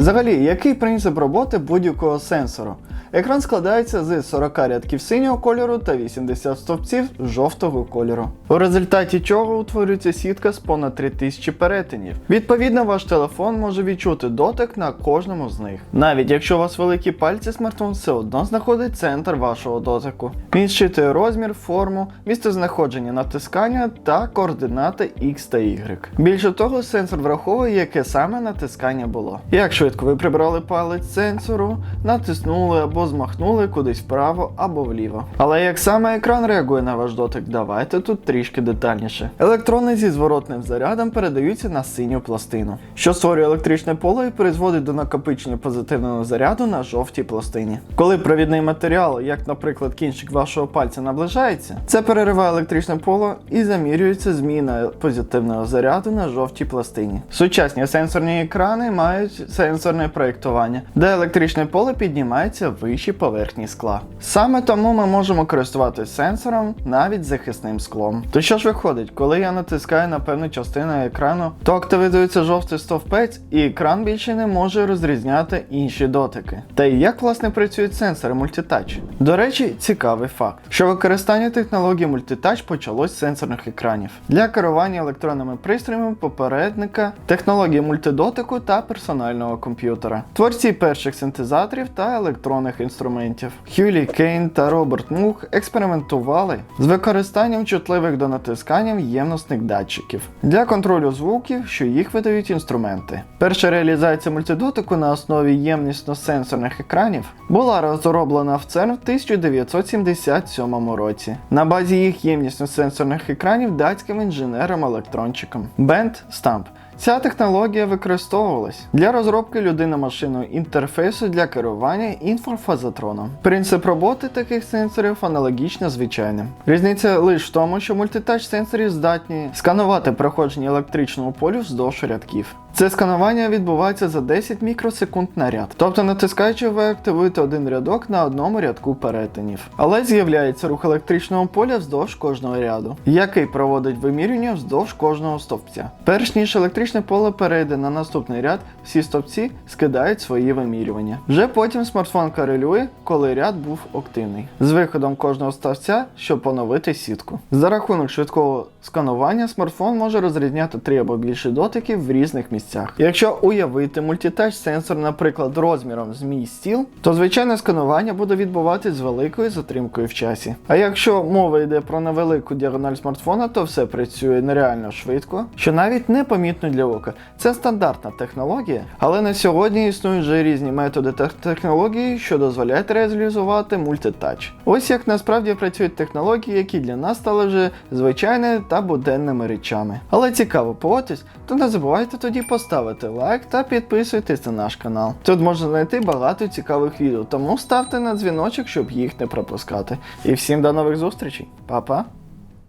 Взагалі, який принцип роботи будь-якого сенсору? Екран складається з 40 рядків синього кольору та 80 стовпців жовтого кольору. У результаті чого утворюється сітка з понад 3000 перетинів. Відповідно, ваш телефон може відчути дотик на кожному з них. Навіть якщо у вас великі пальці, смартфон все одно знаходить центр вашого дотику. Він щитує розмір, форму, місце знаходження натискання та координати X та Y. Більше того, сенсор враховує, яке саме натискання було. Як швидко ви прибрали палець сенсору, натиснули або змахнули кудись вправо або вліво. Але як саме екран реагує на ваш дотик, давайте тут трішки детальніше. Електрони зі зворотним зарядом передаються на синю пластину, що створює електричне поле і призводить до накопичення позитивного заряду на жовтій пластині. Коли провідний матеріал, як, наприклад, кінчик вашого пальця наближається, це перериває електричне поле і замірюється зміна позитивного заряду на жовтій пластині. Сучасні сенсорні екрани мають сенсорне проєктування, де електричне поле піднімається вище поверхні скла. Саме тому ми можемо користуватися сенсором навіть захисним склом. То що ж виходить, коли я натискаю на певну частину екрану, то активізується жовтий стовпець, і екран більше не може розрізняти інші дотики. Та і як власне працюють сенсори мультитач? До речі, цікавий факт, що використання технології мультитач почалось з сенсорних екранів для керування електронними пристроями попередника, технології мультидотику та персонального комп'ютера. Творці перших синтезаторів та електронних інструментів. Хюлі Кейн та Роберт Мух експериментували з використанням чутливих до натискання ємностних датчиків для контролю звуків, що їх видають інструменти. Перша реалізація мультидотику на основі ємнісно-сенсорних екранів була розроблена в ЦЕРН в 1977 році на базі їх ємнісно-сенсорних екранів датським інженером-електрончиком Бент Стамп. Ця технологія використовувалась для розробки людино-машинного інтерфейсу для керування інфофазотроном. Принцип роботи таких сенсорів аналогічно звичайним. Різниця лише в тому, що мультитач сенсорів здатні сканувати проходження електричного полю вздовж рядків. Це сканування відбувається за 10 мікросекунд на ряд. Тобто, натискаючи, ви активуєте один рядок на одному рядку перетинів. Але з'являється рух електричного поля вздовж кожного ряду, який проводить вимірювання вздовж кожного стовпця. Перш ніж електричне поле перейде на наступний ряд, всі стовпці скидають свої вимірювання. Вже потім смартфон корелює, коли ряд був активний, з виходом кожного стовпця, щоб поновити сітку. За рахунок швидкого сканування смартфон може розрізняти три або більше дотиків в різних місцях. Якщо уявити мультитач сенсор, наприклад, розміром з мій стіл, то звичайне сканування буде відбуватись з великою затримкою в часі. А якщо мова йде про невелику діагональ смартфона, то все працює нереально швидко, що навіть не помітно для ока. Це стандартна технологія, але на сьогодні існують вже різні методи та технології, що дозволяють реалізувати мультитач. Ось як насправді працюють технології, які для нас стали вже звичайними та буденними речами. Але цікаво поводитись, то не забувайте тоді поставити лайк та підписуйтесь на наш канал. Тут можна знайти багато цікавих відео, тому ставте на дзвіночок, щоб їх не пропускати. І всім до нових зустрічей. Па-па!